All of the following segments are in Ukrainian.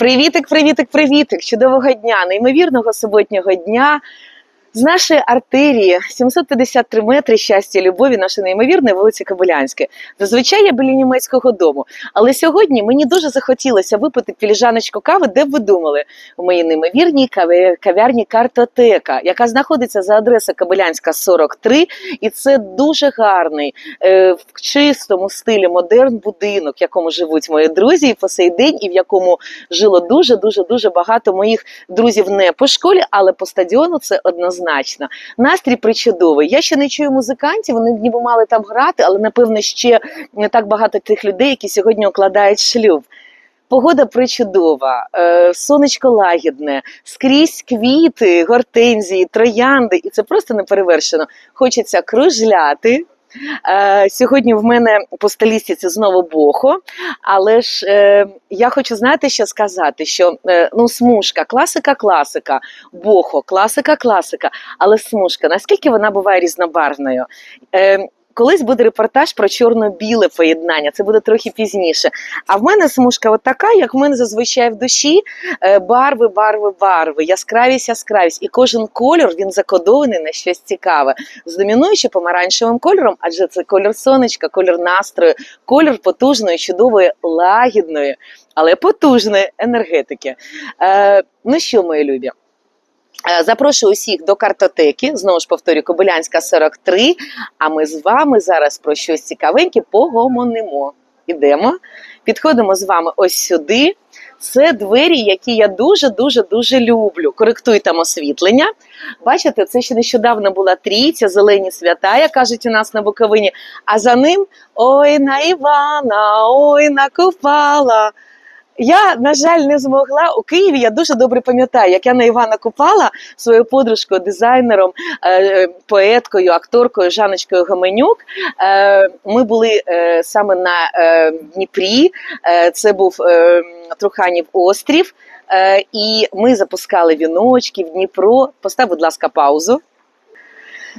Привітик, привітик, привітик! Чудового дня, неймовірного суботнього дня. З нашої артерії 753 метри щастя любові, наше неймовірне вулиці Кабулянське. Зазвичай я біля німецького дому. Але сьогодні мені дуже захотілося випити філіжаночку кави, де б ви думали, у моїй неймовірній кав'ярні Картотека, яка знаходиться за адресою Кабулянська 43. І це дуже гарний е, в чистому стилі модерн будинок, в якому живуть мої друзі і по сей день, і в якому жило дуже дуже дуже багато моїх друзів не по школі, але по стадіону це однозначно. Настрій причудовий. Я ще не чую музикантів, вони ніби мали там грати, але напевно ще не так багато тих людей, які сьогодні укладають шлюб. Погода причудова, е, сонечко лагідне, скрізь квіти, гортензії, троянди, і це просто неперевершено. Хочеться кружляти. Е, сьогодні в мене по стилістиці знову бохо, але ж е, я хочу знаєте, що сказати: що е, ну, смужка, класика, класика, бохо, класика, класика, але смужка, наскільки вона буває різнобарвною? Колись буде репортаж про чорно-біле поєднання, це буде трохи пізніше. А в мене смужка от така, як в мене зазвичай в душі: е, барви, барви, барви, яскравість, яскравість. І кожен кольор він закодований на щось цікаве, з домінуючи помаранчевим кольором, адже це кольор сонечка, кольор настрою, кольор потужної, чудової, лагідної, але потужної енергетики. Е, ну що, мої любі? Е, Запрошую усіх до картотеки. Знову ж повторю, Кобилянська 43. А ми з вами зараз про щось цікавеньке погомонимо. Ідемо, підходимо з вами ось сюди. Це двері, які я дуже дуже люблю. Коректую там освітлення. Бачите, це ще нещодавно була трійця, зелені свята, як кажуть у нас на Буковині. А за ним ой на Івана, ой на Купала. Я, на жаль, не змогла у Києві. Я дуже добре пам'ятаю, як я на Івана Купала своєю подружкою, дизайнером, е, поеткою, акторкою Жаночкою Гоменюк. Е, Ми були е, саме на е, Дніпрі. Е, Це був е, Труханів острів. Е, І ми запускали віночки в Дніпро. Постав, будь ласка, паузу.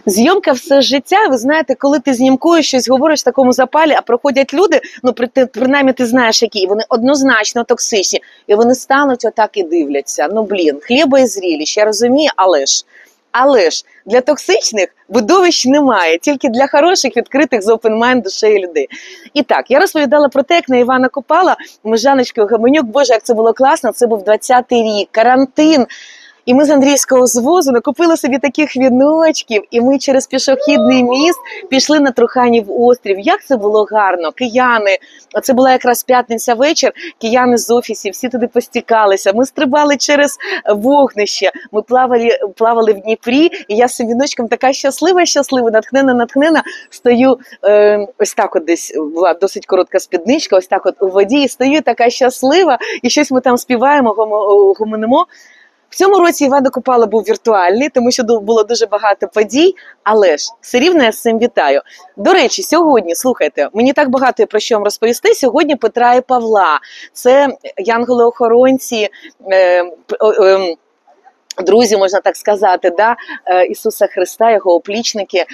Зйомка все життя. Ви знаєте, коли ти знімкуєш щось, говориш в такому запалі, а проходять люди. Ну ти- принаймні ти знаєш, які вони однозначно токсичні, і вони стануть отак і дивляться. Ну блін, хліба і зрілість, я розумію, але ж. Але ж для токсичних видовищ немає, тільки для хороших, відкритих з mind душею людей. І так, я розповідала про те, як на Івана Купала ми з Жаночкою Гаманюк, боже, як це було класно. Це був 20-й рік, карантин. І ми з Андрійського звозу накупили собі таких віночків, і ми через пішохідний міст пішли на Труханів острів. Як це було гарно! Кияни, це була якраз п'ятниця вечір. Кияни з офісів, всі туди постікалися. Ми стрибали через вогнище. Ми плавали, плавали в Дніпрі, і я з цим віночком така щаслива, щаслива, натхнена, натхнена. Стою е, ось так, от десь була досить коротка спідничка, ось так, от у воді, і стою така щаслива, і щось ми там співаємо, гомо- гомонимо. В цьому році Івана Купала був віртуальний, тому що було дуже багато подій, але ж все рівно я з цим вітаю. До речі, сьогодні слухайте, мені так багато про що вам розповісти. Сьогодні Петра і Павла. Це янголи-охоронці. Е, ем, Друзі, можна так сказати, да? е, Ісуса Христа, його оплічники, е,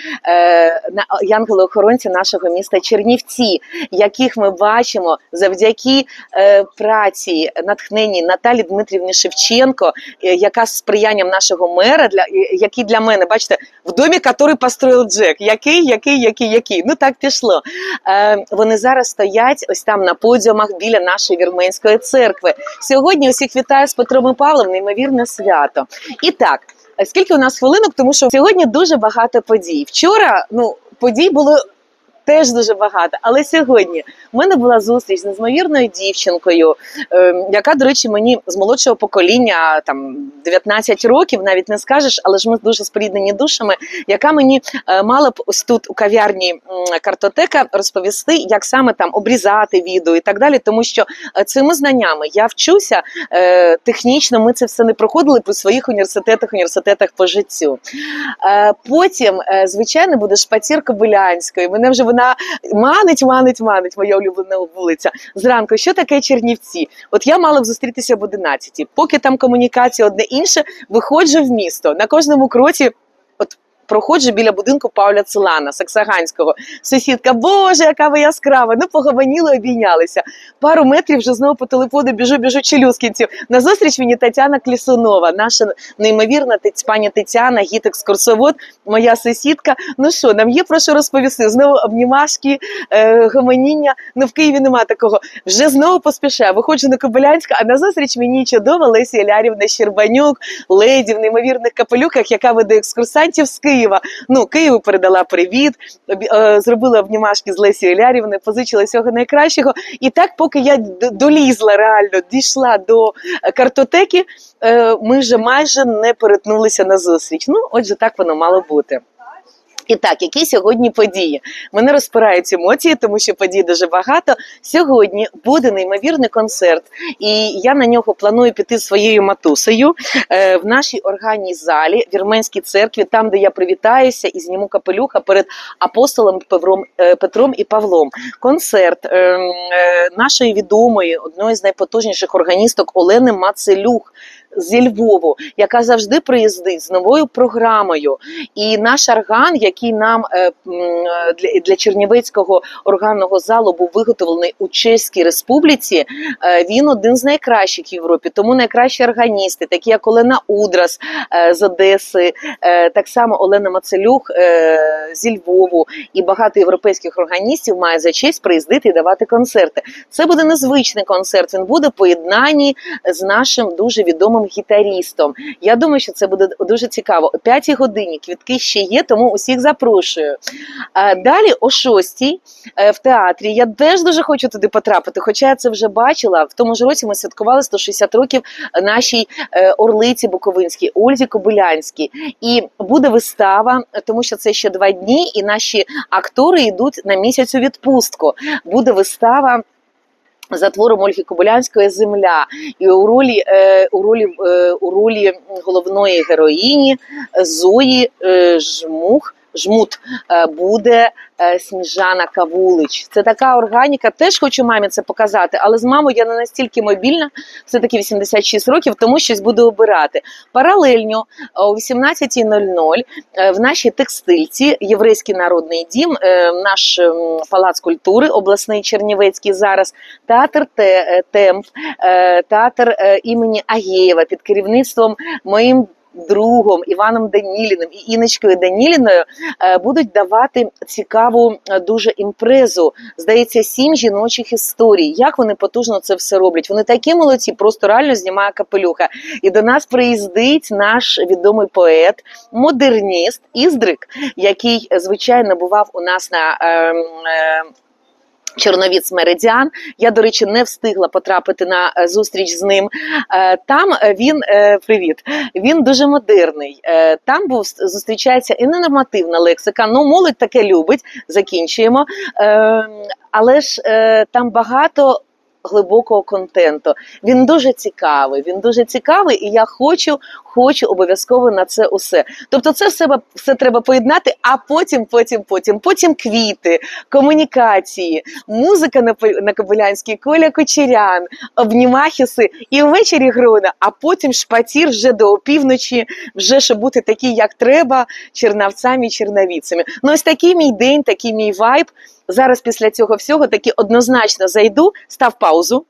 на- янголи-охоронці нашого міста Чернівці, яких ми бачимо завдяки е, праці натхненні Наталі Дмитрівні Шевченко, яка з сприянням нашого мера, для який для мене, бачите, в домі, який построїв Джек. Який, який, який, який. Ну так пішло. Вони зараз стоять ось там на подіумах біля нашої вірменської церкви. Сьогодні усіх вітаю з Петром і Павлом, неймовірне свято. І так, скільки у нас хвилинок, тому що сьогодні дуже багато подій. Вчора ну подій було. Теж дуже багато, але сьогодні в мене була зустріч з незмовірною дівчинкою, е, яка, до речі, мені з молодшого покоління, там 19 років, навіть не скажеш, але ж ми дуже споріднені душами, яка мені е, мала б ось тут у кав'ярні картотека розповісти, як саме там обрізати відео і так далі. Тому що е, цими знаннями я вчуся е, технічно. Ми це все не проходили при своїх університетах, університетах по життю. Потім, звичайно, буде шпацір Кобилянської. Мене вже вона манить, манить, манить, моя улюблена вулиця. Зранку, що таке Чернівці? От я мала б зустрітися об 11. Поки там комунікація одне інше, виходжу в місто. На кожному кроці, проходжу біля будинку Пауля Целана, Саксаганського. Сусідка, боже, яка ви яскрава! Ну, погомоніли, обійнялися. Пару метрів вже знову по телефону біжу, біжу челюскінців. Назустріч мені Тетяна Клісунова, наша неймовірна пані Тетяна, гід-екскурсовод, моя сусідка. Ну що, нам є про що розповісти? Знову обнімашки, е, гомоніння. Ну в Києві нема такого. Вже знову поспішаю. Виходжу на Кобилянська, а назустріч мені чудова Леся Лярівна Щербанюк, леді в неймовірних капелюках, яка веде екскурсантів з Києва. Ну, Києву передала привіт, е, зробила обнімашки з Лесією Лярівною, позичила всього найкращого. І так, поки я долізла реально, дійшла до е, картотеки, е, ми вже майже не перетнулися на зустріч. Ну, отже, так воно мало бути. І так, які сьогодні події? Мене розпирають емоції, тому що подій дуже багато. Сьогодні буде неймовірний концерт, і я на нього планую піти своєю матусею е, в нашій органній залі Вірменській церкві, там, де я привітаюся і зніму капелюха перед апостолом Певром, е, Петром і Павлом. Концерт е, е, нашої відомої, одної з найпотужніших органісток Олени Мацелюх. Зі Львову, яка завжди приїздить з новою програмою, і наш орган, який нам е, для, Чернівецького органного залу був виготовлений у Чеській Республіці, е, він один з найкращих в Європі. Тому найкращі органісти, такі як Олена Удрас е, з Одеси, так само Олена Мацелюх зі Львову і багато європейських органістів має за честь приїздити і давати концерти. Це буде незвичний концерт. Він буде в з нашим дуже відомим гітарістом. Я думаю, що це буде дуже цікаво. О 5 годині квітки ще є, тому усіх запрошую. Е, Далі о 6 в театрі. Я теж дуже хочу туди потрапити, хоча я це вже бачила. В тому ж році ми святкували 160 років нашій е, орлиці Буковинській, Ользі Кобилянській. І буде вистава, тому що це ще два дні, і наші актори йдуть на місяць у відпустку. Буде вистава. За твором Ольги Кобилянської земля, і у ролі е, у ролі е, у ролі головної героїні Зої е, Жмух. Жмут е, буде е, Сніжана Кавулич. Це така органіка. Теж хочу мамі це показати, але з мамою я не настільки мобільна, все таки 86 років, тому щось буду обирати. Паралельно о 18.00 е, в нашій текстильці Єврейський народний дім, наш ем, палац культури, обласний Чернівецький зараз, театр Темп, театр імені Агєєва під керівництвом моїм. Другом Іваном Даніліним і Іночкою Даніліною е, будуть давати цікаву е, дуже імпрезу. Здається, сім жіночих історій. Як вони потужно це все роблять? Вони такі молодці, просто реально знімає капелюха. І до нас приїздить наш відомий поет, модерніст Іздрик, який е, звичайно бував у нас на. Е, е, Чорновіц Меридіан. Я, до речі, не встигла потрапити на е, зустріч з ним. Е, Там е, він привіт. Він дуже модерний. Там був зустрічається і ненормативна лексика. Ну, молодь таке любить. Закінчуємо. Е, Але ж там багато. Глибокого контенту він дуже цікавий. Він дуже цікавий, і я хочу, хочу обов'язково на це усе. Тобто, це все, все треба поєднати, а потім, потім, потім, потім квіти, комунікації, музика на на Кобилянській, Коля Кочерян, обнімахіси і ввечері грона, а потім шпатір вже до опівночі, вже щоб бути такі, як треба, чернавцями і чернавіцями. Ну, ось такий мій день, такий мій вайб. Зараз після цього всього таки однозначно зайду, став паузу.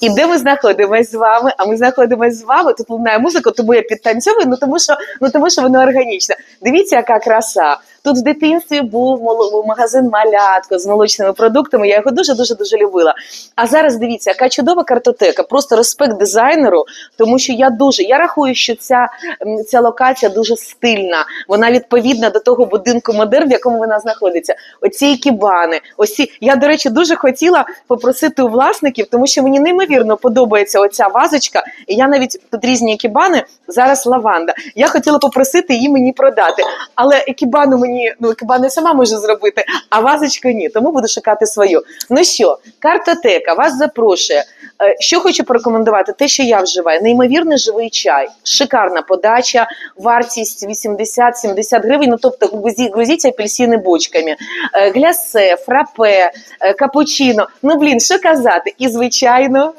І де ми знаходимося з вами? А ми знаходимося з вами. Тут лунає музика, тому я підтанцьовую, ну тому що ну тому що воно органічно. Дивіться, яка краса. Тут в дитинстві був магазин малятко з молочними продуктами. Я його дуже дуже дуже любила. А зараз дивіться, яка чудова картотека. Просто респект дизайнеру, тому що я дуже я рахую, що ця, ця локація дуже стильна. Вона відповідна до того будинку модерн, в якому вона знаходиться. Оці кібани, ось ці. Я, до речі, дуже хотіла попросити у власників, тому що мені неймовірно подобається оця вазочка. І я навіть тут різні екібани, зараз лаванда. Я хотіла попросити її мені продати. Але екібану мені, ну екібану я сама можу зробити, а вазочку ні. Тому буду шукати свою. Ну що, картотека вас запрошує. Е, Що хочу порекомендувати? Те, що я вживаю, неймовірний живий чай, шикарна подача, вартість 80-70 гривень. Ну тобто грузі- грузіть апельсини бочками, Е, глясе, фрапе, е, капучино. Ну блін, що казати? І звичайно,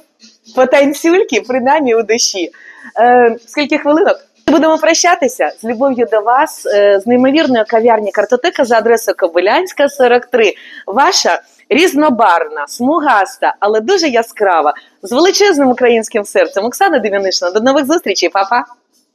потанцюльки принаймні у душі. Скільки хвилинок? Будемо прощатися з любов'ю до вас е, з неймовірної кав'ярні картотека за адресою Кобилянська, 43. Ваша різнобарна, смугаста, але дуже яскрава, з величезним українським серцем. Оксана Демінишна. До нових зустрічей, па-па!